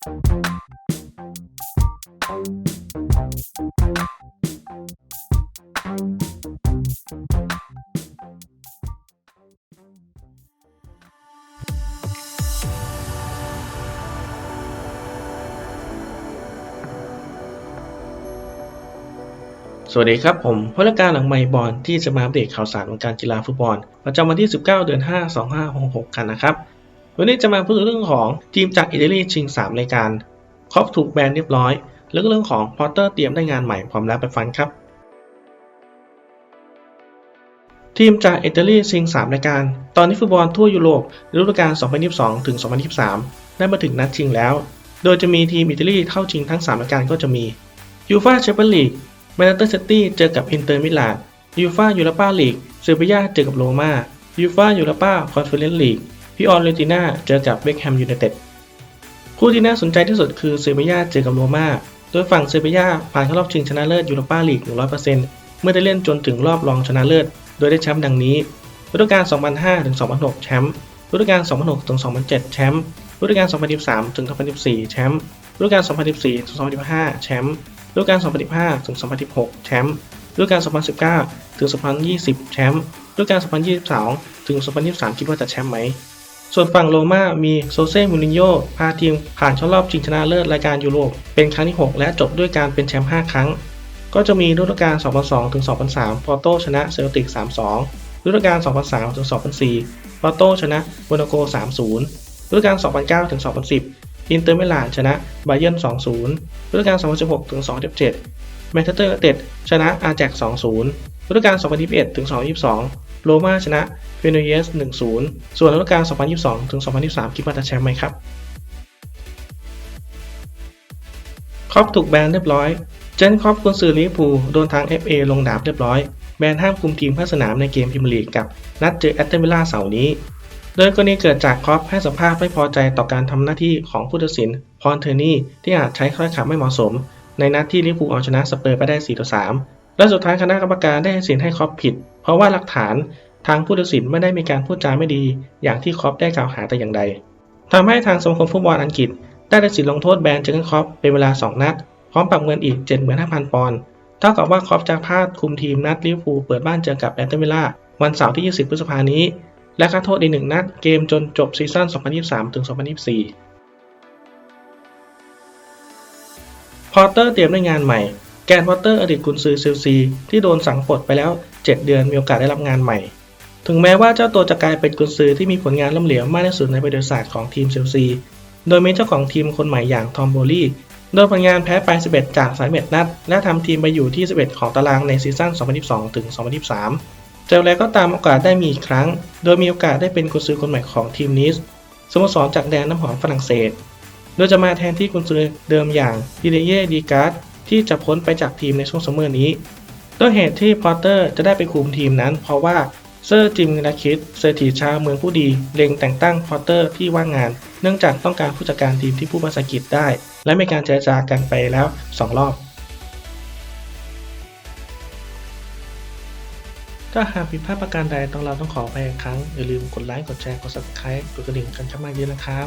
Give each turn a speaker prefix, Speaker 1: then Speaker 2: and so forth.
Speaker 1: สวัสดีครับ ผมพลการหลังไมค์บอลที่จะมาอัปเดตข่าวสารวงการกีฬาฟุตบอล ประจำวันที่ 19 เดือน 5 2566 กันนะครับ วันนี้จะมาพูดเรื่องของทีมจากอิตาลีชิง 3 รายการครอปถูกแบนเรียบร้อย แล้วก็เรื่องของพอตเตอร์เตรียมได้งานใหม่พร้อมแล้วไปฟังครับ ทีมจากอิตาลีชิง 3 รายการ ตอนนี้ฟุตบอลทั่วยุโรปฤดูกาล 2022 ถึง 2023 ได้มาถึงนัดชิงแล้ว โดยจะมีทีมอิตาลีเข้าชิงทั้ง 3 รายการก็จะมียูฟาแชมเปี้ยนลีกแมนเชสเตอร์ซิตี้เจอกับอินเตอร์มิลานยูฟ่ายูโรปาลีกเซบียาเจอกับโรม่ายูฟ่ายูโรปาคอนเฟอเรนซ์ลีก พิออนเรติน่าเจอกับเวกแฮมยูไนเต็ดคู่ที่น่าสนใจที่สุดคือเซเบียเจอกับโรม่าโดยฝั่งเซเบียผ่านเข้ารอบชิงชนะเลิศยูโรปาลีก 100%เมื่อได้เล่นจนถึงรอบรองชนะเลิศ โดยได้แชมป์ดังนี้ฤดูกาล 2005ถึง2006 แชมป์ฤดูกาล 2006ถึง2007 แชมป์ฤดูกาล 2013ถึง2014 แชมป์ฤดูกาล 2014ถึง2015 แชมป์ฤดูกาล 2015ถึง2016 แชมป์ฤดูกาล 2019ถึง2020 แชมป์ฤดูกาล 2022ถึง2023 คิดว่าจะแชมป์ไหม ส่วนฝั่งโรม่ามีโซเซ่มูรินโญ่พาทีมผ่านเข้ารอบชิงชนะเลิศรายการยูโรปเป็นครั้งที่ 6 และจบด้วยการเป็นแชมป์5ครั้ง ก็จะมีฤดูกาล 2002 ถึง 2003 ปอร์โตชนะเซลติก 3-2 ฤดูกาล 2003 ถึง 2004 ปอร์โตชนะโมนาโก 3-0 ฤดูกาล 2009 ถึง 2010 อินเตอร์มิลานชนะไบเยิร์น 2-0 ฤดูกาล 2016 ถึง 2017 แมนเชสเตอร์ยูไนเต็ดชนะอาแจ็ก 2-0 ฤดูกาล 2021 ถึง 2022 โรม่าชนะเฟเนเยส1-0 ส่วนฤดูกาล 2022 ถึง 2023 คิดว่าจะแชมป์ไหมครับครอปถูกแบนเรียบร้อย เจนครอปกุนซือลิเวอร์พูลโดนทาง FA ลงดาบเรียบร้อย แบนห้ามคุมทีมภาคสนามในเกมพรีเมียร์ลีกกับนัดเจอแอตเทมิล่าเสาร์นี้ โดยกรณีเกิดจากครอปให้สัมภาษณ์ไม่พอใจต่อการทำหน้าที่ของผู้ตัดสิน พรเทอร์นี่ ที่อาจใช้ถ้อยคำไม่เหมาะสม ในนัดที่ลิเวอร์พูลเอาชนะสเปอร์ไปได้4ต่อ3และสุดท้ายคณะกรรมการได้ให้สินให้ครอปผิด ราะว่าหลักฐานทางผู้ตัดสินไม่ได้มีการพูดจาไม่ดี อย่างที่ครอปได้กล่าวหาแต่อย่างใดทำให้ทางสมาคมฟุตบอลอังกฤษ ได้ตัดสินลงโทษแบนเจอร์เกนครอปเป็นเวลา 2 นัด พร้อมปรับเงินอีก 75,000 ปอนด์เท่ากับว่าครอปจะพลาดคุมทีมนัดลิเวอร์พูลเปิดบ้านเจอกับแอตเทมิล่าวันเสาร์ที่ 20 พฤษภานี้ และค่าโทษอีกหนึ่งนัดเกมจนจบซีซั่น 2023ถึง2024พอตเตอร์เตรียมได้งานใหม่ แกนพอตเตอร์อดีตกุนซือเซลซี ที่โดนสั่งปลดไปแล้ว 7 เดือนมีโอกาสได้รับงานใหม่ ถึงแม้ว่าเจ้าตัวจะกลายเป็นกุนซือที่มีผลงานล้มเหลวมากที่สุดในประวัติศาสตร์ของทีมเชลซี โดยมีเจ้าของทีมคนใหม่อย่างทอมโบลีโดยผลงานแพ้ไป 11 จาก31นัด และทำทีมไปอยู่ที่ 11 ของตารางในซีซั่น 2022 ถึง 2023 แต่แล้วก็ตามโอกาสได้มีอีกครั้ง โดยมีโอกาสได้เป็นกุนซือคนใหม่ของทีมนิสสโมสรจากแดนน้ำหอมฝรั่งเศส โดยจะมาแทนที่กุนซือเดิมอย่างดิเดเย่ดีการ์ดที่จะพ้นไปจากทีมในช่วงซัมเมอร์นี้ ต้นเหตุที่พอตเตอร์จะได้ไปคุมทีมนั้น เพราะว่าเซอร์จิมนาคิดเศรษฐีชาวเมืองผู้ดีเล็งแต่งตั้งพอตเตอร์ที่ว่างงาน เนื่องจากต้องการผู้จัดการทีมที่พูดภาษาอังกฤษได้ และมีการเจรจากันไปแล้ว 2 รอบถ้าหากผิดพลาดประการใดต้องเราต้องขอไปอีกครั้ง อย่าลืมกดไลค์ กดแชร์ กด subscribe กดกระดิ่งกันเข้ามากเยอะนะครับ